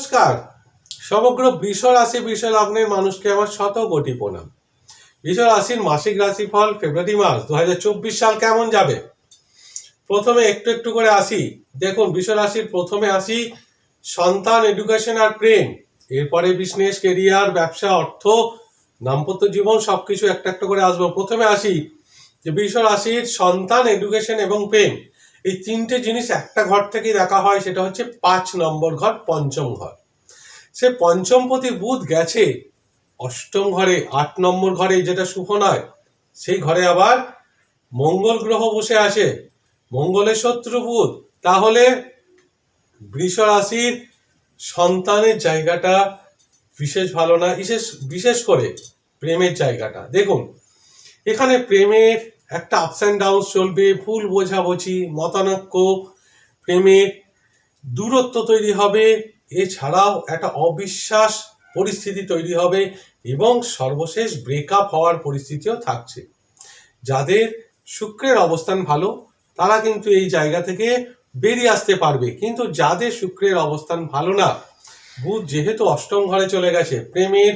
নমস্কার। সমগ্র বৃষ রাশি বৃষ লগ্নের মানুষকে আমার শত কোটি প্রণাম। বৃষ রাশির মাসিক রাশিফল ফেব্রুয়ারি মাস দুহাজার চব্বিশ সাল কেমন যাবে? প্রথমে একটু একটু করে আসি। দেখুন বৃষ রাশির প্রথমে আসি সন্তান এডুকেশন আর প্রেম। এরপরে বিজনেস কেরিয়ার ব্যবসা, অর্থ, দাম্পত্য জীবন, সবকিছু একটা একটা করে আসব। প্রথমে আসি যে বৃষ রাশির সন্তান এডুকেশন এবং প্রেম। এই তিনটে জিনিস একটা ঘর থেকেই দেখা হয়, সেটা হচ্ছে পাঁচ নম্বর ঘর, পঞ্চম ঘর। সে পঞ্চমপতি বুধ গেছে, অষ্টম ঘরে, আট নম্বর ঘরে যেটা শুভ নয়, সেই ঘরে আবার মঙ্গল গ্রহ বসে আছে। মঙ্গলের শত্রু বুধ, তাহলে বৃষ রাশির সন্তানের জায়গাটা বিশেষ ভালো না, বিশেষ বিশেষ করে প্রেমের জায়গাটা। দেখুন, এখানে প্রেমের একটা আপস অ্যান্ড ডাউন চলবে, ভুল বোঝাবুঝি, মতানৈক্য প্রেমের দূরত্ব তৈরি হবে, এছাড়াও একটা অবিশ্বাস পরিস্থিতি তৈরি হবে এবং সর্বশেষ ব্রেকআপ হওয়ার পরিস্থিতিও থাকছে। যাদের শুক্রের অবস্থান ভালো, তারা কিন্তু এই জায়গা থেকে বেরিয়ে আসতে পারবে। কিন্তু যাদের শুক্রের অবস্থান ভালো না, বুধ যেহেতু অষ্টম ঘরে চলে গেছে, প্রেমের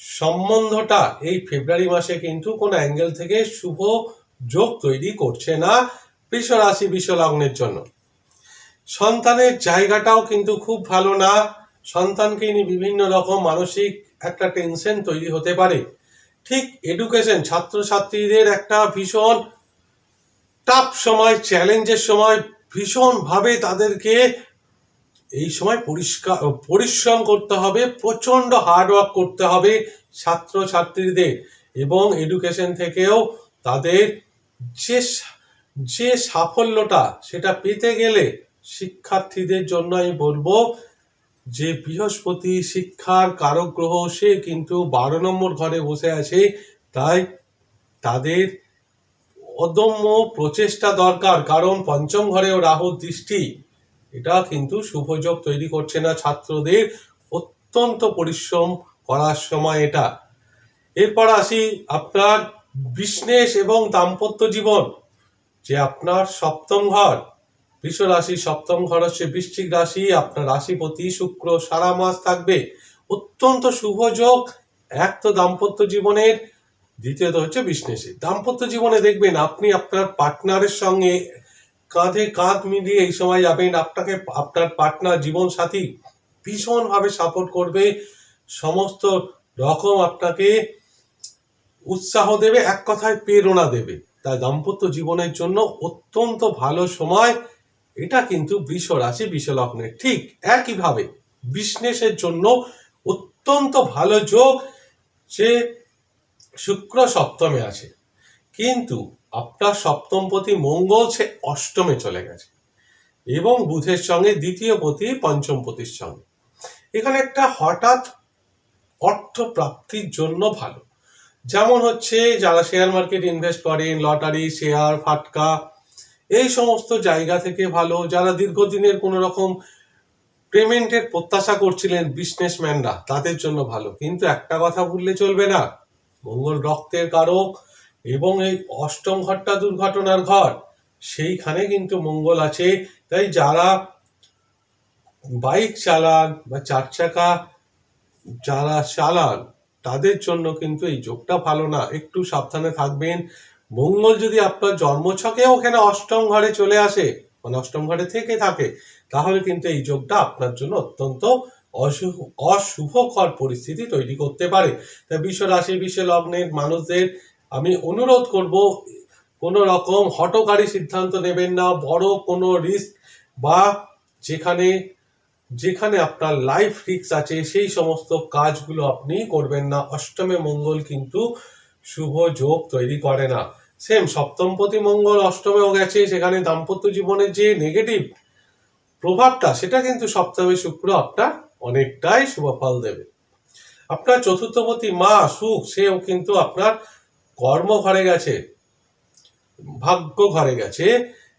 সম্বন্ধটা এই ফেব্রুয়ারি মাসে কিন্তু কোনো অ্যাঙ্গেল থেকে শুভ যোগ তৈরি করছে না বৃষ রাশি বৃষ লগ্নের জন্য। সন্তানের জায়গাটাও কিন্তু খুব ভালো না। সন্তানকে নিয়ে বিভিন্ন রকম মানসিক একটা টেনশন তৈরি হতে পারে। ঠিক এডুকেশন ছাত্রছাত্রীদের একটা ভীষণ টাফ সময় চ্যালেঞ্জের সময় ভীষণভাবে তাদেরকে এই সময় পরিষ্কার, পরিশ্রম করতে হবে, প্রচণ্ড হার্ডওয়ার্ক করতে হবে ছাত্রছাত্রীদের এবং এডুকেশন থেকেও তাদের যে যে সাফল্যটা সেটা পেতে গেলে শিক্ষার্থীদের জন্য আমি বলব যে বৃহস্পতি শিক্ষার কারক গ্রহ সে কিন্তু বারো নম্বর ঘরে বসে আছে। তাই তাদের অদম্য প্রচেষ্টা দরকার। কারণ পঞ্চম ঘরেও রাহুর দৃষ্টি, এটা কিন্তু শুভযোগ তৈরি করছে না ছাত্রদের। অত্যন্ত পরিশ্রম করার সময় এটা। এরপর আসি আপনার বিজনেস এবং দাম্পত্য জীবন, যে আপনার সপ্তম ঘর বৃষ রাশি সপ্তম ঘর হচ্ছে বৃশ্চিক রাশি, আপনার রাশিপতি, শুক্র, সারা মাস থাকবে। অত্যন্ত শুভ যোগ, এক তো দাম্পত্য জীবনের, দ্বিতীয়ত হচ্ছে বিজনেসে দাম্পত্য জীবনে দেখবেন আপনি আপনার পার্টনারের সঙ্গে কাঁধে কাঁধ মিলিয়ে এই সময় যাবেন, আপনাকে আপনার পার্টনার জীবন সাথী ভীষণভাবে সাপোর্ট করবে। সমস্ত রকম আপনাকে উৎসাহ দেবে, এক কথায় প্রেরণা দেবে। তাই দাম্পত্য জীবনের জন্য অত্যন্ত ভালো সময়। এটা কিন্তু বৃষ রাশি বৃষ ঠিক একইভাবে বিজনেসের জন্য অত্যন্ত ভালো যোগ। যে শুক্র সপ্তমে আছে। কিন্তু আপনার সপ্তমপতি মঙ্গল, সে অষ্টমে চলে গেছে। এবং বুধের সঙ্গে দ্বিতীয় পতি পঞ্চম পতির সঙ্গে। এখানে একটা হঠাৎ অর্থ প্রাপ্তির জন্য ভালো। যেমন হচ্ছে যারা শেয়ার মার্কেট ইনভেস্ট করেন লটারি শেয়ার ফাটকা, এই সমস্ত জায়গা থেকে ভালো, যারা দীর্ঘদিনের কোনো রকম পেমেন্টের প্রত্যাশা করছিলেন বিজনেসম্যানরা তাদের জন্য ভালো। কিন্তু একটা কথা ভুললে চলবে না, মঙ্গল রক্তের কারক এবং এই অষ্টম ঘরটা দুর্ঘটনার ঘর, সেইখানে কিন্তু মঙ্গল আছে। তাই যারা বাইক চালান বা চার চাকা যারা চালান তাদের জন্য কিন্তু এই যোগটা ভালো না। একটু সাবধানে থাকবেন। মঙ্গল যদি আপনার জন্মছকে ওখানে অষ্টম ঘরে চলে আসে মানে অষ্টম ঘরে থেকে থাকে, তাহলে কিন্তু এই যোগটা আপনার জন্য অত্যন্ত অশুভ, অশুভকর পরিস্থিতি তৈরি করতে পারে। তাই বিশ্ব রাশি, বিশ্ব লগ্নের মানুষদের আমি অনুরোধ করব কোনো রকম হটকারী সিদ্ধান্ত নেবেন না, বড় কোনো রিস্ক বা যেখানে যেখানে আপনার লাইফ রিক্স আছে, সেই সমস্ত কাজগুলো আপনি করবেন না। অষ্টমে মঙ্গল কিন্তু শুভ যোগ তৈরি করে না। সেম সপ্তমপতি মঙ্গল অষ্টমেও গেছে, সেখানে দাম্পত্য জীবনে যে নেগেটিভ প্রভাবটা, সেটা কিন্তু সপ্তমে শুক্র আপনার অনেকটাই শুভ ফল দেবে। আপনার চতুর্থপতি মা সুখ, সেও কিন্তু আপনার কর্ম ঘরে গেছে ভাগ্য ঘরে গেছে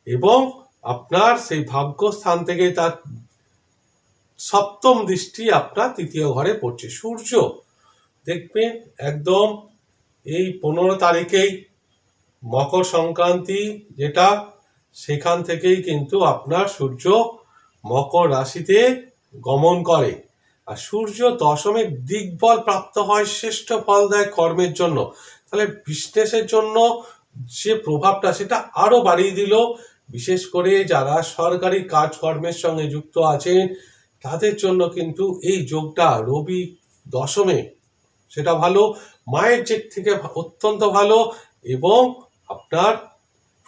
এবং আপনার সেই ভাগ্য স্থান থেকে তার সপ্তম দৃষ্টি আপনার তৃতীয় ঘরে পড়ছে। সূর্য, দেখবেন একদম এই পনেরো তারিখেই মকর সংক্রান্তি যেটা, সেখান থেকেই কিন্তু আপনার সূর্য মকর রাশিতে গমন করে। আর সূর্য দশমে দিকবল প্রাপ্ত হয় শ্রেষ্ঠ ফল দেয় কর্মের জন্য। তাহলে বিজনেসের জন্য যে প্রভাবটা, সেটা আরও বাড়িয়ে দিল। বিশেষ করে যারা সরকারি কাজকর্মের সঙ্গে যুক্ত আছেন তাদের জন্য কিন্তু এই যোগটা রবি দশমে। সেটা ভালো, মায়ের দিক থেকে অত্যন্ত ভালো এবং আপনার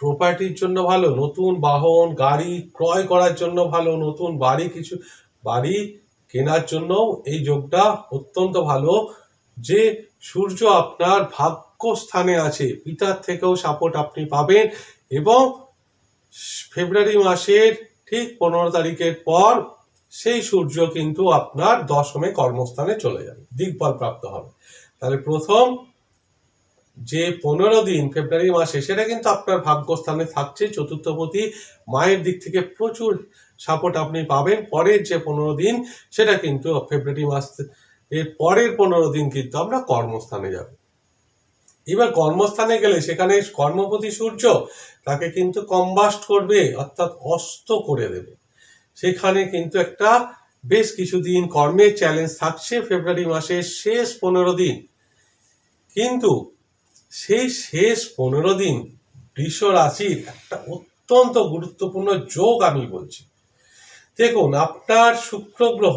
প্রপার্টির জন্য ভালো, নতুন বাহন, গাড়ি ক্রয় করার জন্য ভালো, নতুন বাড়ি কিছু, বাড়ি কেনার জন্য এই যোগটা অত্যন্ত ভালো। যে সূর্য আপনার ভাগ্য স্থানে আছে, পিতার থেকেও সাপোর্ট আপনি পাবেন এবং ফেব্রুয়ারি মাসের ঠিক পনেরো তারিখের পর সেই সূর্য কিন্তু আপনার দশমে কর্মস্থানে চলে যাবে, দিকবল প্রাপ্ত হবে। তাহলে প্রথম যে পনেরো দিন, ফেব্রুয়ারি মাসে সেটা কিন্তু আপনার ভাগ্যস্থানে থাকছে। চতুর্থপতি মায়ের দিক থেকে প্রচুর সাপোর্ট আপনি পাবেন। পরের যে পনেরো দিন, সেটা কিন্তু ফেব্রুয়ারি মাস এর পরের পনেরো দিন কিন্তু আমরা কর্মস্থানে যাব। এবার কর্মস্থানে গেলে সেখানে কর্মপতি সূর্য তাকে কিন্তু কম্বাস্ট করবে, অর্থাৎ অস্ত করে দেবে। সেখানে কিন্তু একটা বেশ কিছুদিন কর্মের চ্যালেঞ্জ থাকছে ফেব্রুয়ারি মাসের শেষ পনেরো দিন। কিন্তু সেই শেষ পনেরো দিন বৃষ রাশির একটা অত্যন্ত গুরুত্বপূর্ণ যোগ আমি বলছি। দেখুন, আপনার শুক্র গ্রহ,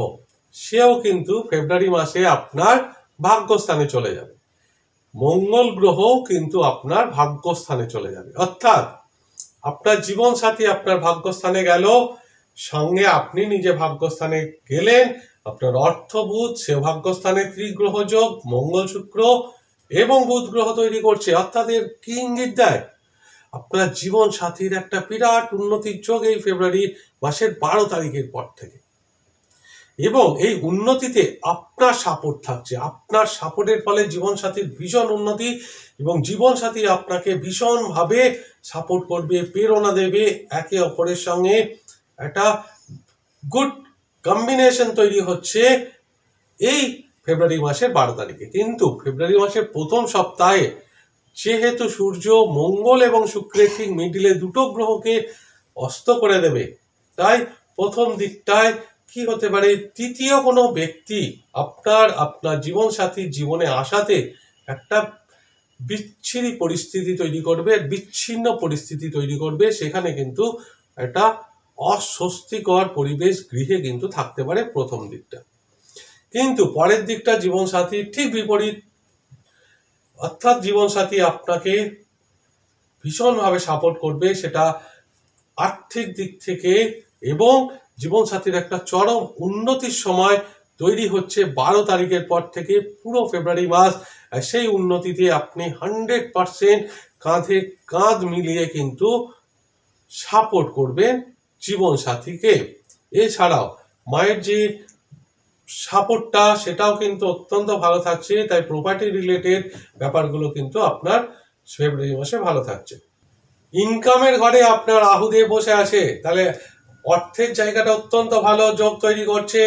সেও কিন্তু ফেব্রুয়ারি মাসে আপনার ভাগ্যস্থানে চলে যাবে। মঙ্গল গ্রহও কিন্তু আপনার ভাগ্যস্থানে চলে যাবে। অর্থাৎ আপনার জীবন সাথী আপনার ভাগ্যস্থানে গেল সঙ্গে আপনি নিজে ভাগ্যস্থানে গেলেন, আপনার অর্থবুধ সে ভাগ্যস্থানে ত্রিগ্রহ যোগ, মঙ্গল শুক্র এবং বুধ গ্রহ তৈরি করছে, অর্থাৎ এর কি ইঙ্গিত দেয়? আপনার জীবন সাথীর একটা বিরাট উন্নতির যোগ এই ফেব্রুয়ারি মাসের বারো তারিখের পর থেকে। এবং এই উন্নতিতে আপনার সাপোর্ট থাকছে, আপনার সাপোর্টের ফলে জীবন সাথীর ভীষণ উন্নতি এবং জীবন সাথী আপনাকে ভীষণভাবে সাপোর্ট করবে, প্রেরণা দেবে, একে অপরের সঙ্গে একটা গুড কম্বিনেশন তৈরি হচ্ছে এই ফেব্রুয়ারি মাসের বারো তারিখে। কিন্তু ফেব্রুয়ারি মাসের প্রথম সপ্তাহে যেহেতু সূর্য, মঙ্গল এবং শুক্রের ঠিক মিডিলে দুটো গ্রহকে অস্ত করে দেবে, তাই প্রথম দিকটায় কি হতে পারে? তৃতীয় কোনো ব্যক্তি আপনার আপনার জীবন সাথীর জীবনে আসাতে একটা বিচ্ছিরি পরিস্থিতি তৈরি করবে, বিচ্ছিন্ন পরিস্থিতি তৈরি করবে, সেখানে কিন্তু একটা অস্বস্তিকর পরিবেশ গৃহে কিন্তু থাকতে পারে প্রথম দিকটা। কিন্তু পরের দিকটা জীবনসাথীর ঠিক বিপরীত। অর্থাৎ জীবনসাথী আপনাকে ভীষণভাবে সাপোর্ট করবে সেটা আর্থিক দিক থেকে এবং জীবনসাথীর একটা চরম উন্নতির সময় তৈরি হচ্ছে বারো তারিখের পর থেকে পুরো ফেব্রুয়ারি মাস। সেই উন্নতিতে আপনি হান্ড্রেড পারসেন্ট কাঁধে কাঁধ মিলিয়ে কিন্তু সাপোর্ট করবেন জীবনসাথীকে। এছাড়াও মায়ের যে সাপোর্টটা, সেটাও কিন্তু অত্যন্ত ভালো থাকছে। তাই প্রপার্টি রিলেটেড ব্যাপারগুলো কিন্তু আপনার ফেব্রুয়ারি মাসে ভালো থাকছে। ইনকামের ঘরে আপনার রাহুদেব বসে আছে। তাহলে অর্থের জায়গাটা অত্যন্ত ভালো যোগ তৈরি করছে।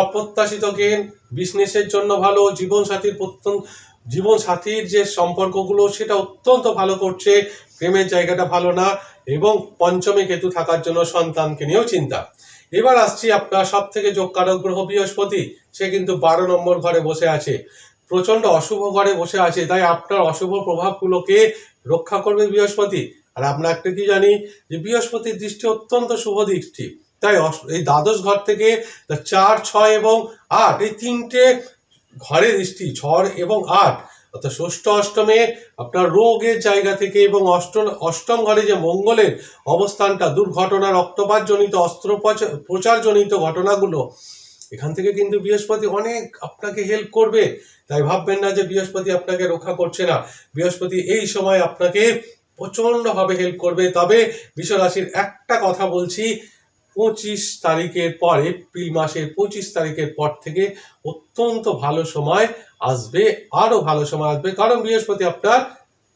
অপ্রত্যাশিত গেন বিজনেসের জন্য ভালো, জীবনসাথীর প্রত্যন্ত জীবনসাথীর যে সম্পর্কগুলো, সেটা অত্যন্ত ভালো করছে। প্রেমের জায়গাটা ভালো না এবং পঞ্চমে কেতু থাকার জন্য সন্তানকে নিয়েও চিন্তা। এবার আসছি আপনার সব থেকে যোগকারক গ্রহ বৃহস্পতি। সে কিন্তু বারো নম্বর ঘরে বসে আছে। প্রচণ্ড অশুভ ঘরে বসে আছে। তাই আপনার অশুভ প্রভাবগুলোকে রক্ষা করবে বৃহস্পতি। আর আমরা একটা কি জানি যে বৃহস্পতির দৃষ্টি অত্যন্ত শুভ দৃষ্টি। তাই এই দ্বাদশ ঘর থেকে চার, ছয় এবং আট, এই তিনটে ঘরে দৃষ্টি ছয় এবং আট। অর্থাৎ ষষ্ঠ অষ্টমে আপনার রোগের জায়গা থেকে এবং অষ্টম অষ্টম ঘরে যে মঙ্গলের অবস্থানটা, দুর্ঘটনা রক্তপাত জনিত অস্ত্রোপচার জনিত ঘটনাগুলো, এখান থেকে কিন্তু বৃহস্পতি অনেক আপনাকে হেল্প করবে। তাই ভাববেন না যে বৃহস্পতি আপনাকে রক্ষা করছে না। বৃহস্পতি এই সময় আপনাকে প্রচন্ডভাবে হেল্প করবে। তবে বিশ্বরাশির একটা কথা বলছি পঁচিশ তারিখের পর, এপ্রিল মাসের পঁচিশ তারিখের পর থেকে অত্যন্ত ভালো সময় আসবে আরও ভালো সময় আসবে। কারণ বৃহস্পতি আপনার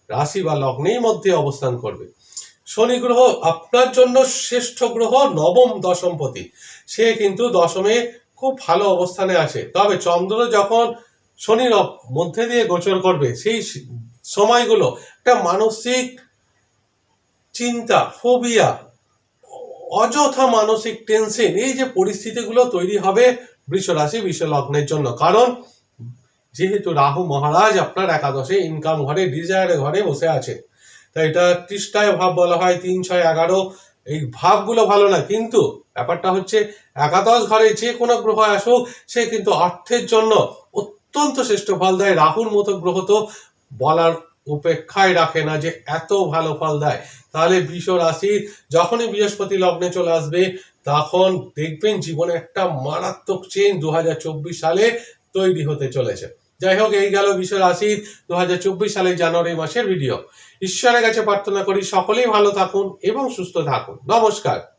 রাশি বা লগ্নেই মধ্যে অবস্থান করবে। শনি গ্রহ আপনার জন্য শ্রেষ্ঠ গ্রহ, নবম দশমপতি। সে কিন্তু দশমে খুব ভালো অবস্থানে আছে। তবে চন্দ্র যখন শনির মধ্যে দিয়ে গোচর করবে, সেই সময়গুলো একটা মানসিক চিন্তা, ফোবিয়া অযথা মানসিক টেনশন এই যে পরিস্থিতিগুলো তৈরি হবে বৃষ রাশি লগ্নের জন্য। কারণ যেহেতু রাহু মহারাজ আপনার একাদশে ইনকাম ঘরে ডিজায়ারের ঘরে বসে আছে। তাই এটা তৃষ্ঠায় ভাব বলা হয়, তিন, ছয়, এগারো, এই ভাবগুলো ভালো না। কিন্তু ব্যাপারটা হচ্ছে একাদশ ঘরে যে কোনো গ্রহ আসুক, সে কিন্তু অর্থের জন্য অত্যন্ত শ্রেষ্ঠ ফল দেয়। রাহুর মতো গ্রহ তো বলার উপেক্ষায় রাখে না যে এত ভালো ফল দেয়। তাহলে বৃষ রাশির যখনই বৃহস্পতি লগ্নে চলে আসবে, তখন দেখবেন জীবনে একটা মারাত্মক চেঞ্জ দু হাজার চব্বিশ সালে তৈরি হতে চলেছে। যাই হোক, এই গেল বিশ্ব রাশির দু সালের জানুয়ারি মাসের ভিডিও ঈশ্বরের কাছে প্রার্থনা করি সকলেই ভালো থাকুন এবং সুস্থ থাকুন। নমস্কার।